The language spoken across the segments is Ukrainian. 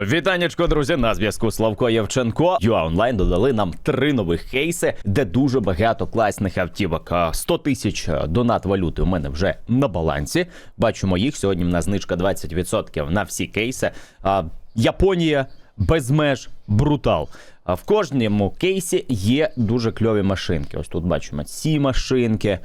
Вітаннячко, друзі, на зв'язку Славко Євченко. Юа онлайн додали нам три нових кейси, де дуже багато класних автівок. А 100 тисяч донат валюти у мене вже на балансі. Бачимо їх. Сьогодні в нас знижка 20% на всі кейси. Японія без меж брутал. В кожному кейсі є дуже кльові машинки. Ось тут бачимо ці машинки.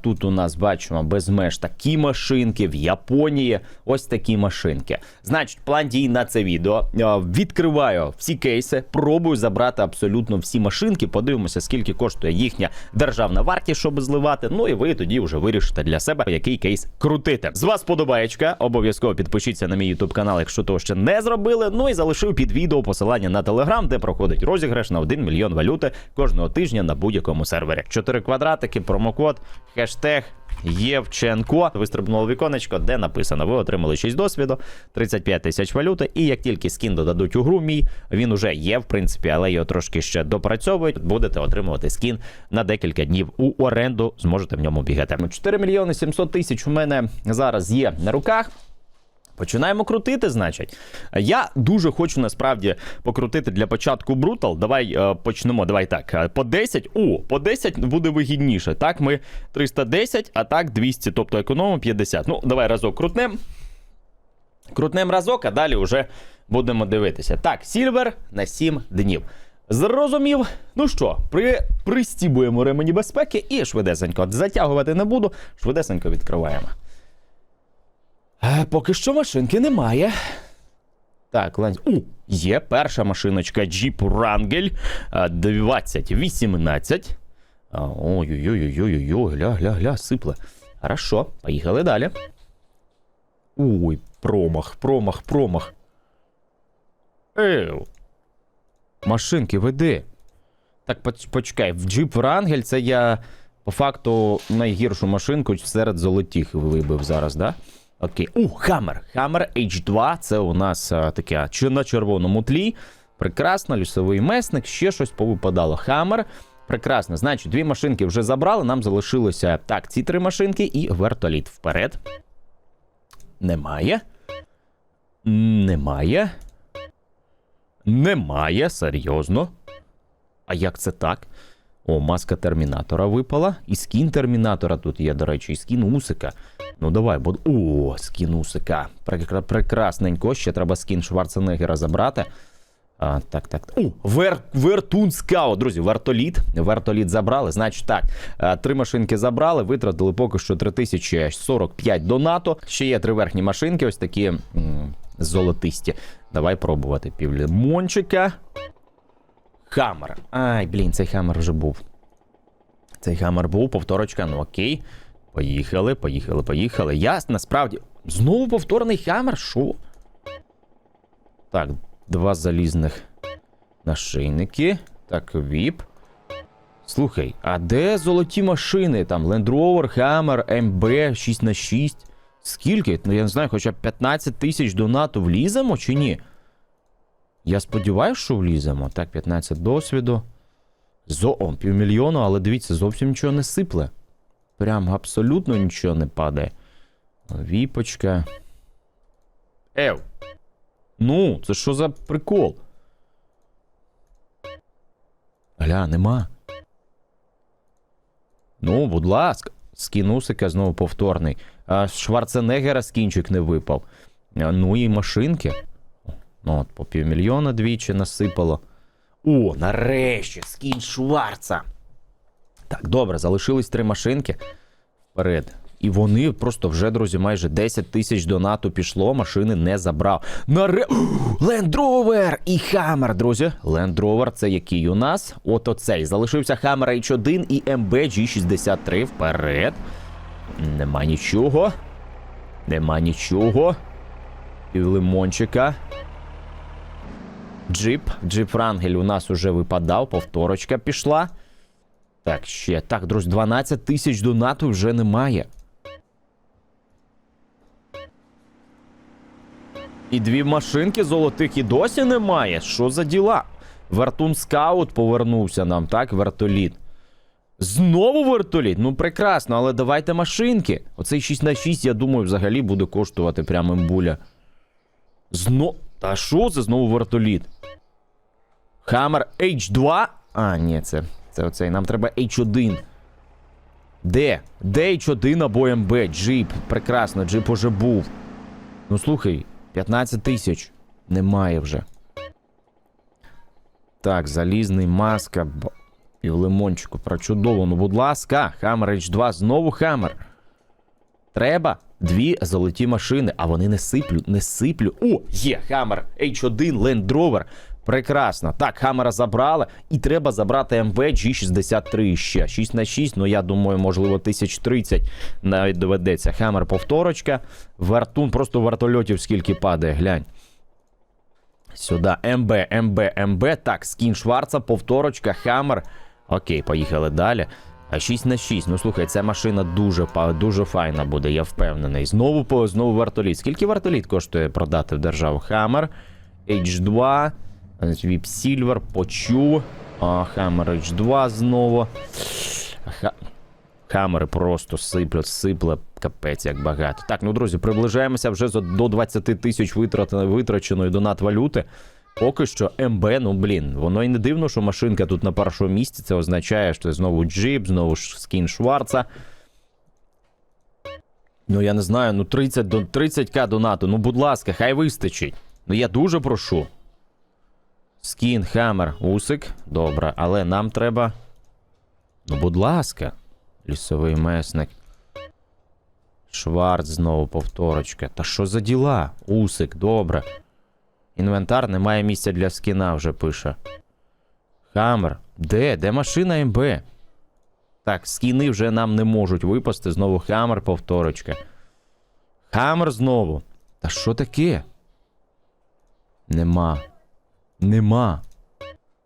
Тут у нас бачимо без меж такі машинки в Японії. Ось такі машинки. Значить, план дій на це відео. Відкриваю всі кейси, пробую забрати абсолютно всі машинки. Подивимося, скільки коштує їхня державна вартість, щоб зливати. Ну і ви тоді вже вирішите для себе, який кейс крутити. З вас подобаєчка. Обов'язково підпишіться на мій ютуб канал, якщо того ще не зробили. Ну і залишив під відео посилання на телеграм, де проходить розіграш на 1 мільйон валюти кожного тижня на будь-якому сервері. Чотири квадратики, промокод, хештег. Євченко вистрибнуло віконечко, де написано: ви отримали 6 досвіду, 35 тисяч валюти. І як тільки скін додадуть у гру, мій він уже є, в принципі, але його трошки ще допрацьовують. Будете отримувати скін на декілька днів у оренду. Зможете в ньому бігати. 4 мільйони 700 тисяч у мене зараз є на руках. Починаємо крутити, значить. Я дуже хочу насправді покрутити для початку Брутал. Давай е, почнемо. Давай так. е, По 10. О, по 10 буде вигідніше. Так, ми 310, а так 200, тобто економимо 50. Ну, давай разок крутнем. Крутнем разок, а далі вже будемо дивитися. Так, Сільвер на 7 днів. Зрозумів. Ну що, при, пристібуємо ремені безпеки і швидесенько. Затягувати не буду, швидесенько відкриваємо. Е, Поки що машинки немає. Так, ланц... У, є перша машиночка Jeep Wrangler е, 2018. А, Ой-ой-ой-ой-ой, гля, гля, гля, сипле. Хорошо, поїхали далі. Ой, промах, промах, промах. Еу. Машинки, веди. Так, почекай, в Jeep Wrangler це я по факту найгіршу машинку серед золотих вибив зараз, да? Окей. У, Хаммер. Хаммер H2. Це у нас а, таке на червоному тлі. Прекрасно, лісовий месник, ще щось повипадало. Хаммер. Прекрасно. Значить, дві машинки вже забрали. Нам залишилося так, ці три машинки і вертоліт вперед. Немає. Немає. Немає, серйозно. А як це так? О, маска термінатора випала. І скін термінатора тут є, до речі, і скін Усика. Ну давай, бо. О, скін Усика. Прекра- Прекрасненько. Ще треба скін Шварценеггера забрати. А, так, так. О, вер, Вертун Скаут. Друзі, вертоліт. Вертоліт забрали. Значить так, три машинки забрали, витратили поки що 3045 до НАТО. Ще є три верхні машинки, ось такі м, золотисті. Давай пробувати. Півлімончика. Хаммер. Ай, блін, цей хаммер вже був. Цей хаммер був, повторочка, ну окей. Поїхали, поїхали, поїхали. Я насправді. Знову повторний хаммер? Що? Так, два залізних нашийники. Так, віп. Слухай, а де золоті машини? Там Land Rover, Hammer, MB 6 на 6 Скільки? Ну я не знаю, хоча б 15 тисяч до НАТО вліземо чи ні? Я сподіваюся, що вліземо. Так, 15 досвіду. Зо, о, півмільйону, але дивіться, зовсім нічого не сипле. Прям абсолютно нічого не падає. Віпочка. Ев. Ну, це що за прикол? Гля, нема. Ну, будь ласка, скінусика знову повторний. А Шварценеггера скінчик не випав. Ну і машинки. Ну, от, по півмільйона двічі насипало. О, нарешті, скін Шварца. Так, добре, залишились три машинки вперед. І вони просто вже, друзі, майже 10 тисяч донату пішло, машини не забрав. Наре... Land Rover і Hammer, друзі. Rover це який у нас? От оцей. Залишився Hammer H1 і MB G63 вперед. Нема нічого. Нема нічого. І лимончика. Джип. Джип Рангель у нас уже випадав, повторочка пішла. Так, ще. Так, друзі, 12 тисяч донату вже немає. І дві машинки золотих і досі немає. Що за діла? Вертун Скаут повернувся нам, так? Вертоліт. Знову вертоліт? Ну прекрасно, але давайте машинки. Оцей 6 на 6, я думаю, взагалі буде коштувати прямо імбуля. Зно... Та що це знову вертоліт? Хаммер H2? А, ні, це, це оцей. Нам треба H1. Де? Де H1 або МБ? Джип. Прекрасно, джип уже був. Ну слухай, 15 тисяч. Немає вже. Так, залізний маска. І в лимончику прочудово. Ну, будь ласка, Хаммер H2, знову Хаммер. Треба дві золоті машини, а вони не сиплють, не сиплю. О, є Хаммер H1 Land Rover. Прекрасно. Так, Хаммера забрали, і треба забрати МВ G63 ще. 6 на 6, ну я думаю, можливо, 1030 навіть доведеться. Хаммер повторочка. Вертун, просто вертольотів скільки падає, глянь. Сюди МБ, МБ, МБ. Так, скін Шварца, повторочка, Хаммер. Окей, поїхали далі. А 6 на 6. Ну слухай, ця машина дуже дуже файна буде, я впевнений. Знову знову вертоліт. Скільки вертоліт коштує продати в державу? Хаммер, H2, Vip Silver, почув. Хаммер H2 знову. Ха... Хамери просто сиплять, сипле, капець, як багато. Так, ну друзі, приближаємося вже до 20 тисяч витрат, витраченої донат валюти. Поки що МБ, ну блін, воно і не дивно, що машинка тут на першому місці. Це означає, що знову джип, знову ж скін Шварца. Ну я не знаю, ну 30 до 30к донату. Ну, будь ласка, хай вистачить. Ну я дуже прошу. Скін, Хаммер, Усик. Добре, але нам треба. Ну, будь ласка, лісовий месник. Шварц знову повторочка. Та що за діла? Усик, добре. Інвентар немає місця для скіна, вже пише. Хаммер. Де? Де машина МБ? Так, скіни вже нам не можуть випасти. Знову Хаммер, повторочка. Хаммер знову. Та що таке? Нема. Нема.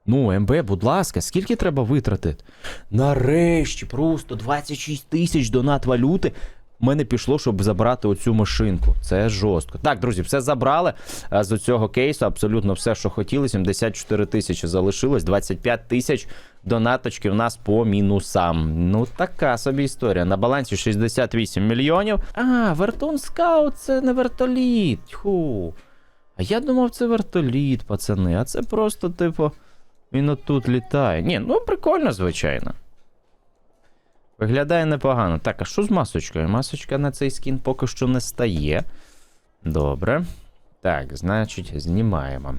Ну, МБ, будь ласка, скільки треба витратити? Нарешті, просто 26 тисяч донат валюти. Мене пішло, щоб забрати оцю машинку. Це жорстко. Так, друзі, все забрали з цього кейсу. Абсолютно все, що хотіли. 74 тисячі залишилось, 25 тисяч донаточки в нас по мінусам. Ну, така собі історія. На балансі 68 мільйонів. А, вертун скаут це не вертоліт. Тьху. А я думав, це вертоліт, пацани. А це просто, типу, він отут літає. Ні, ну прикольно, звичайно. Виглядає непогано. Так, а що з масочкою? Масочка на цей скін поки що не стає. Добре. Так, значить, знімаємо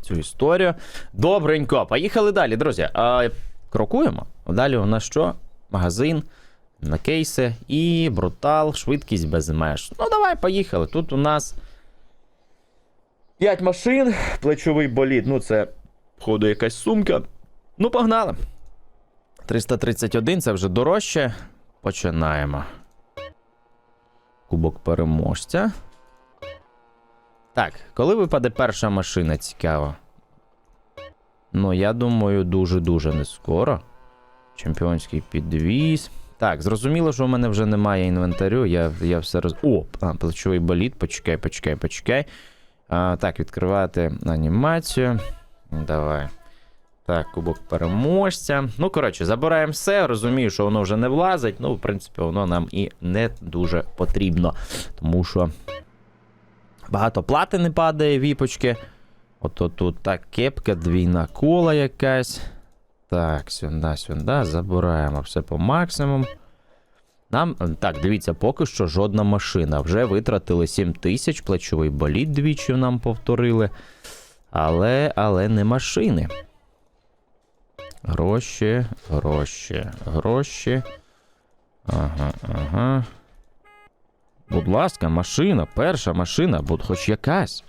цю історію. Добренько, поїхали далі, друзі. А, крокуємо. Далі у нас що? Магазин, на кейси і брутал, швидкість без меж. Ну, давай, поїхали. Тут у нас 5 машин, плечовий болід. Ну, це, походу, якась сумка. Ну, погнали. 331 це вже дорожче. Починаємо. Кубок переможця. Так, коли випаде перша машина, цікаво. Ну, я думаю, дуже-дуже не скоро. Чемпіонський підвіз. Так, зрозуміло, що в мене вже немає інвентарю. Я, я все роз. О, а, плечовий боліт. Почекай, почекай, почекай. Так, відкривати анімацію. Давай. Так, кубок переможця. Ну, коротше, забираємо все. Розумію, що воно вже не влазить. Ну, в принципі, воно нам і не дуже потрібно. Тому що багато плати не падає, віпочки. Ото тут так, кепка, двійна кола якась. Так, сюди, сюди. Забираємо все по максимуму. Нам, так, дивіться, поки що жодна машина. Вже витратили 7 тисяч, плечовий боліт двічі нам повторили. Але, але не машини. Гроші, гроші, гроші. Ага, ага. Будь ласка, машина, перша машина, будь хоч якась.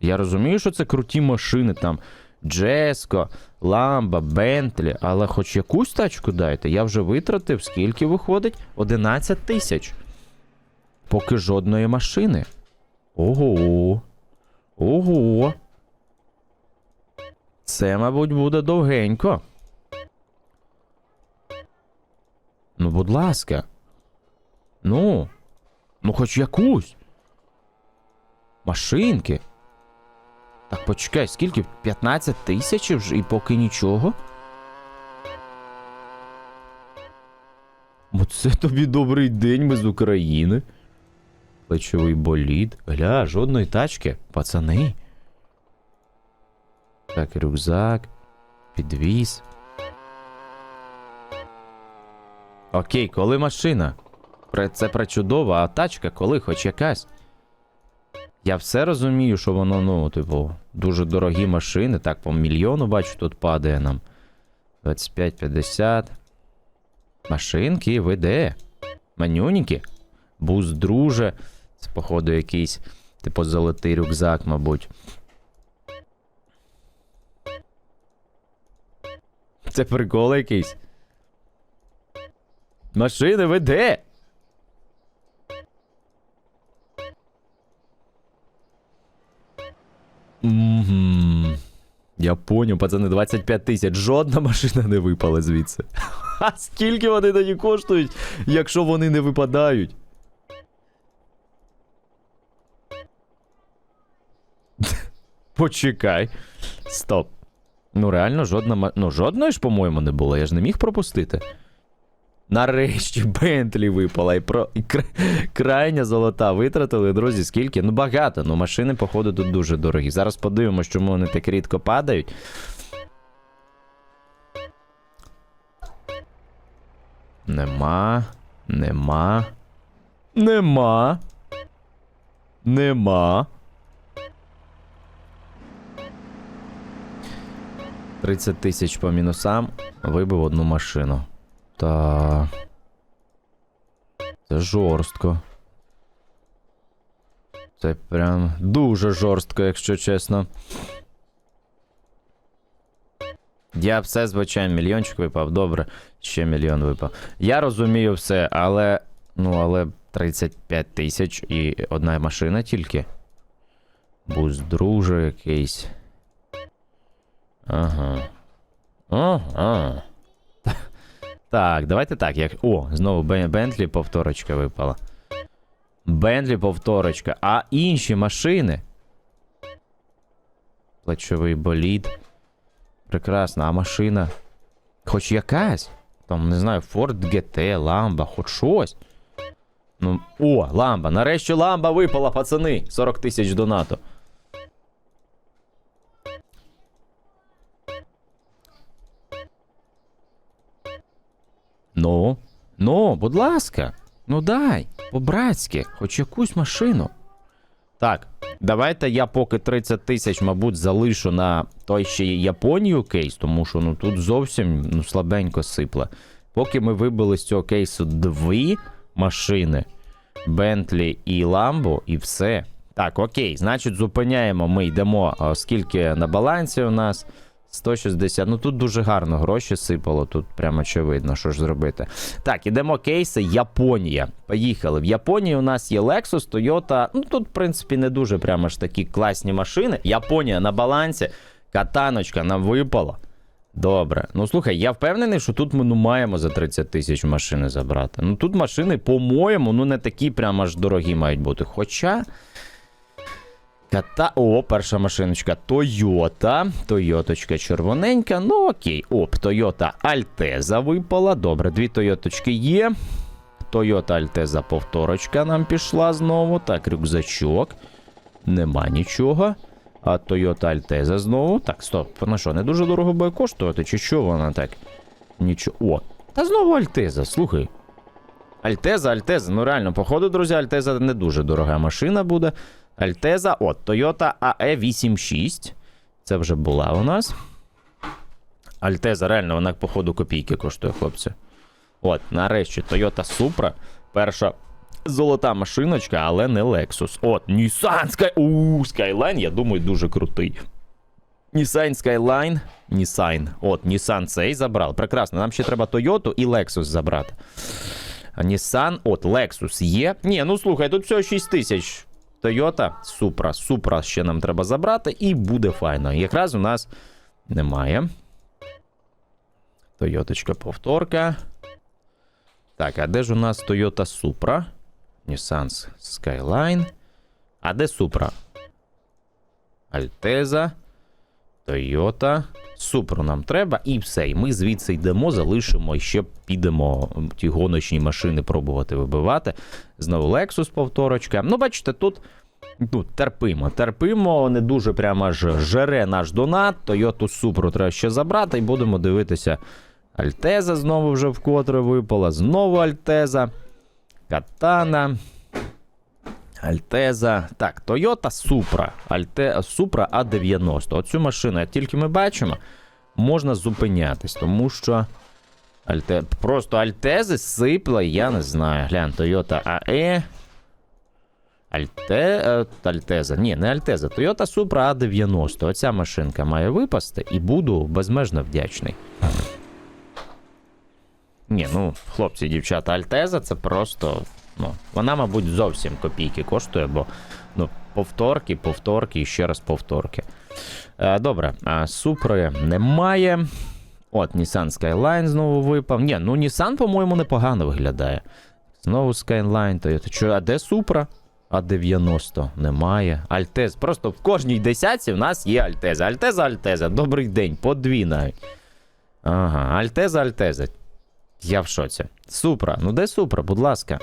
Я розумію, що це круті машини там. Джеско, Ламба, Бентлі, але хоч якусь тачку дайте. Я вже витратив, скільки виходить? 11 тисяч. Поки жодної машини. Ого. Ого. Це, мабуть, буде довгенько. Ну, будь ласка. Ну. Ну, хоч якусь. Машинки. Так, почекай, скільки? 15 тисяч вже і поки нічого? Оце тобі добрий день, ми з України. Плечовий болід. Гля, жодної тачки, пацани. Так, рюкзак. Підвіз. Окей, коли машина? Це пречудово, а тачка коли хоч якась. Я все розумію, що воно, ну, типу, дуже дорогі машини. Так, по мільйону, бачу, тут падає нам. 25-50. Машинки, ви де? Манюніки? Буз, друже. Це, походу, якийсь, типу, золотий рюкзак, мабуть. Це прикол якийсь. Машини, ви де? Угу. Я поняв, пацани, 25 тисяч. Жодна машина не випала звідси. А скільки вони тоді коштують, якщо вони не випадають? Почекай. Стоп. Ну, реально, жодна ма- Ну, жодної ж, по-моєму, не було. Я ж не міг пропустити. Нарешті Бентлі випала і про і кра... крайня золота витратили, друзі, скільки? Ну багато. Ну машини, походу, тут дуже дорогі. Зараз подивимось, чому вони так рідко падають. Нема. Нема. Нема. Нема. 30 тисяч по мінусам. Вибив одну машину. Та. Це жорстко. Це прям дуже жорстко, якщо чесно. Я все звичайно, мільйончик випав, добре, ще мільйон випав. Я розумію все, але. Ну, але 35 тисяч і одна машина тільки. Буз друже якийсь. Ага. Ага. Так, давайте так. Як... О, знову Бентлі повторочка випала. Бентлі повторочка. А інші машини. Плечовий болід. Прекрасно, а машина. Хоч якась. Там, не знаю, Ford GT, Ламба, хоч щось. Ну, о, ламба. Нарешті ламба випала, пацани. 40 тисяч донату. Ну, ну, будь ласка, ну дай, по-братськи, хоч якусь машину. Так, давайте я поки 30 тисяч, мабуть, залишу на той ще Японію кейс, тому що ну тут зовсім ну, слабенько сипле. Поки ми вибили з цього кейсу дві машини: Бентлі і Ламбо, і все. Так, окей, значить, зупиняємо. Ми йдемо. Скільки на балансі у нас? 160. Ну тут дуже гарно гроші сипало, тут прямо очевидно, що ж зробити. Так, ідемо кейси. Японія. Поїхали. В Японії у нас є Lexus, Toyota. Ну тут, в принципі, не дуже прямо ж такі класні машини. Японія на балансі. Катаночка нам випала. Добре. Ну слухай, я впевнений, що тут ми ну, маємо за 30 тисяч машини забрати. Ну тут машини, по-моєму, ну не такі прямо аж дорогі мають бути. Хоча. Ката. О, перша машиночка Toyota. Тойоточка червоненька. Ну окей. Оп, Toyota Alteza випала. Добре, дві Тойоточки є. Toyota Alteza повторочка нам пішла знову. Так, рюкзачок. Нема нічого. А Toyota Alteza знову. Так, стоп. Вона що, не дуже дорого буде коштувати? Чи що вона так? Нічого. О, та знову Альтеза, слухай. Альтеза, Альтеза, ну реально, походу, друзі, Альтеза не дуже дорога машина буде. Альтеза, от, Toyota AE86. Це вже була у нас. Альтеза, реально, вона, походу, копійки коштує, хлопці. От, нарешті, Toyota Supra. Перша золота машиночка, але не Lexus. От, Nissan Sky... У, Skyline, я думаю, дуже крутий. Nissan Skyline. Nissan. От, Nissan цей забрав. Прекрасно. Нам ще треба Toyota і Lexus забрати. Nissan, от, Lexus є. Ні, ну слухай, тут всього 6 тисяч. Toyota, Supra. Supra ще нам треба забрати, і буде файно. Якраз у нас немає. Тойоточка повторка. Так, а де ж у нас Toyota Supra? Nissan Skyline. А де Supra? Альтеза. Toyota Супру нам треба, і все. І ми звідси йдемо, залишимо і ще підемо ті гоночні машини пробувати вибивати. Знову Lexus повторочка. Ну, бачите, тут. Ну, терпимо, терпимо, не дуже прямо аж жере наш донат. Toyota Supra треба ще забрати, і будемо дивитися. Альтеза знову вже вкотре випала. Знову Альтеза. Катана. Альтеза. Так, Toyota Supra. Альте... Supra A90. Оцю машину, як тільки ми бачимо, можна зупинятись, тому що. Альте... Просто Альтези сипла, я не знаю. Глянь, Toyota AE. Альте... е, Альтеза. Ні, не Альтеза. Toyota Supra A90. Оця машинка має випасти і буду безмежно вдячний. Ні, ну, хлопці, дівчата, Альтеза це просто. Ну, вона, мабуть, зовсім копійки коштує, бо ну, повторки, повторки і ще раз повторки. Е, добре, а Супри немає. От, Nissan Skyline знову випав. Ні, ну Nissan, по-моєму, непогано виглядає. Знову Skyline, Toyota. Чо, а де Supra? А 90 немає. Альтез. Просто в кожній десятці в нас є Альтеза. Альтеза, Альтеза. Добрий день, по дві навіть. Ага, Альтеза, Альтеза. Я в шоці. Супра. Ну де Супра, будь ласка.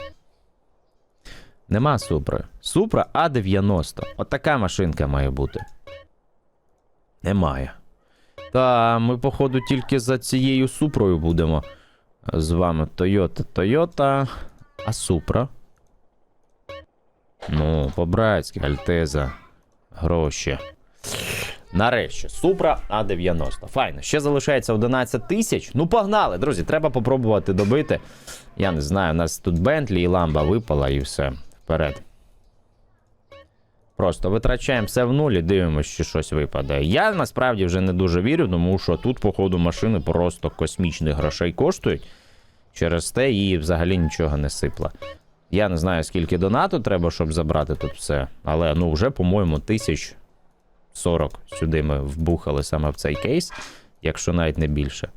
Нема Супри. Супра А90. От така машинка має бути. Немає. Та ми, походу, тільки за цією Супрою будемо з вами. Тойота, Тойота. А Супра? Ну, по-братськи, Альтеза. Гроші. Нарешті, Супра А90. Файно. Ще залишається 11 тисяч. Ну, погнали, друзі, треба попробувати добити. Я не знаю, у нас тут Бентлі і Ламба випала і все. Вперед. Просто витрачаємо все в нулі, дивимося, чи щось випаде. Я насправді вже не дуже вірю, тому що тут, походу, машини просто космічних грошей коштують. Через те її взагалі нічого не сипла. Я не знаю, скільки донату треба, щоб забрати тут все. Але ну вже, по-моєму, тисяч 40 сюди ми вбухали саме в цей кейс, якщо навіть не більше.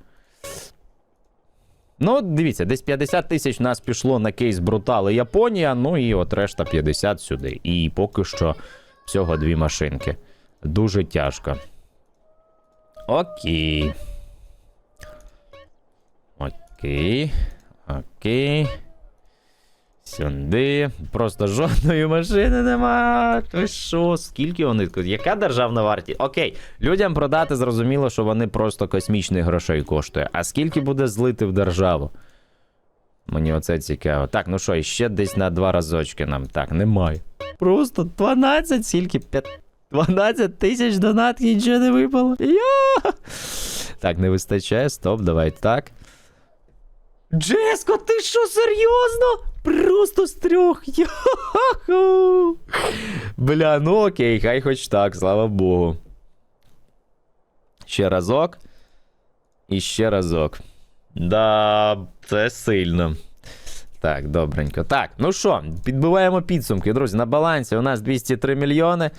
Ну, дивіться, десь 50 тисяч у нас пішло на кейс Брутали Японія, ну і от решта 50 сюди. І поки що всього дві машинки. Дуже тяжко. Окей. Окей. Окей. Сюди. Просто жодної машини нема. Ви що? Скільки вони? Яка державна вартість? Окей, людям продати зрозуміло, що вони просто космічних грошей коштує. А скільки буде злити в державу? Мені оце цікаво. Так, ну що, іще десь на два разочки нам. Так, немає. Просто 12, скільки? 5... 12 тисяч донат, нічого не випало. Я! Так, не вистачає. Стоп, давай так. Джеско, ти що, серйозно? Просто з трьох. Йоху. Бля, ну окей, хай хоч так, слава Богу. Ще разок. І ще разок. Да, це сильно. Так, добренько. Так, ну що, підбиваємо підсумки, друзі. На балансі у нас 203 мільйони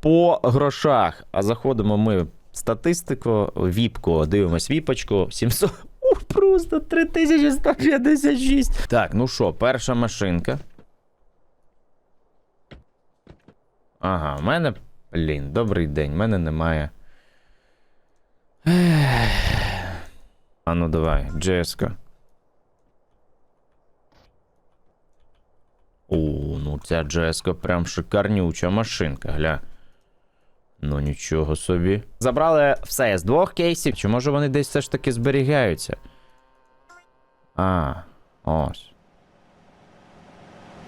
по грошах. А заходимо ми в статистику, віпку, дивимось віпочку. 700. Просто 3156. Так, ну що, перша машинка. Ага, в мене. Блін, добрий день, в мене немає. А ну давай, Джеска. О, ну ця Джеска прям шикарнюча машинка, гля. Ну нічого собі. Забрали все з двох кейсів. Чи може вони десь все ж таки зберігаються? А, ось.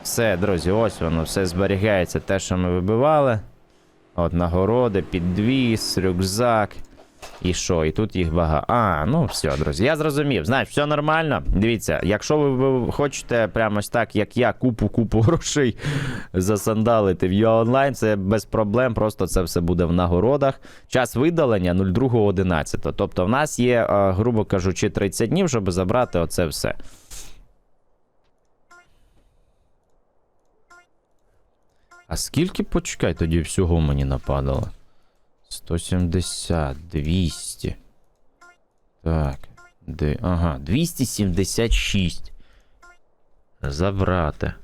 Все, друзі, ось воно все зберігається. Те, що ми вибивали. От нагороди, підвіз, рюкзак. І що? І тут їх багато. А, ну все, друзі. Я зрозумів. Знаєш, все нормально. Дивіться, якщо ви, хочете прямо ось так, як я, купу-купу грошей засандалити в UA це без проблем. Просто це все буде в нагородах. Час видалення 02.11. Тобто, в нас є, е, грубо кажучи, 30 днів, щоб забрати оце все. А скільки почекай тоді всього мені нападало? 170, 200. Так. Де? Ага, 276. Забрати.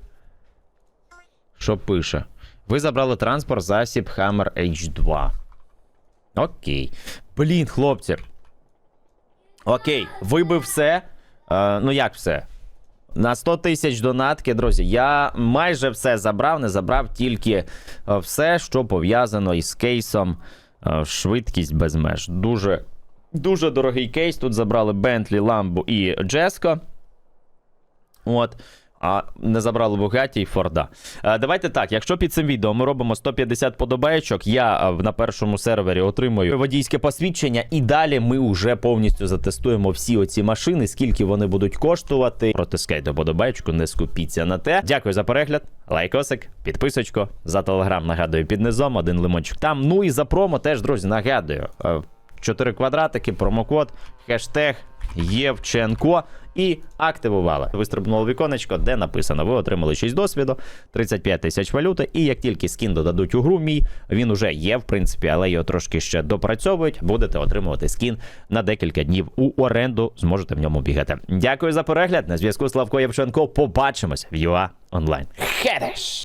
Що пише? Ви забрали транспорт засіб Hammer H2. Окей. Блін, хлопці. Окей, вибив все. Е, ну як все? На 100 тисяч донатки, друзі. Я майже все забрав, не забрав тільки е, все, що пов'язано із кейсом швидкість без меж. Дуже, дуже дорогий кейс. Тут забрали Bentley, Lambo і Джеско. От. А не забрали Бугаті і Форда. Е, давайте так. Якщо під цим відео ми робимо 150 подобаєчок, я е, на першому сервері отримую водійське посвідчення, і далі ми вже повністю затестуємо всі оці машини, скільки вони будуть коштувати. Протискайте подобаєчку, не скупіться на те. Дякую за перегляд. Лайкосик, підписочку. За телеграм нагадую під низом, один лимончик там. Ну і за промо теж, друзі, нагадую. Е, 4 квадратики, промокод, хештег Євченко і активували. Вистрибнуло віконечко, де написано: ви отримали 6 досвіду, 35 тисяч валюти. І як тільки скін додадуть у гру, мій він уже є, в принципі, але його трошки ще допрацьовують. Будете отримувати скін на декілька днів у оренду. Зможете в ньому бігати. Дякую за перегляд. На зв'язку Славко Євченко. Побачимось в ЮА онлайн. Хедеш!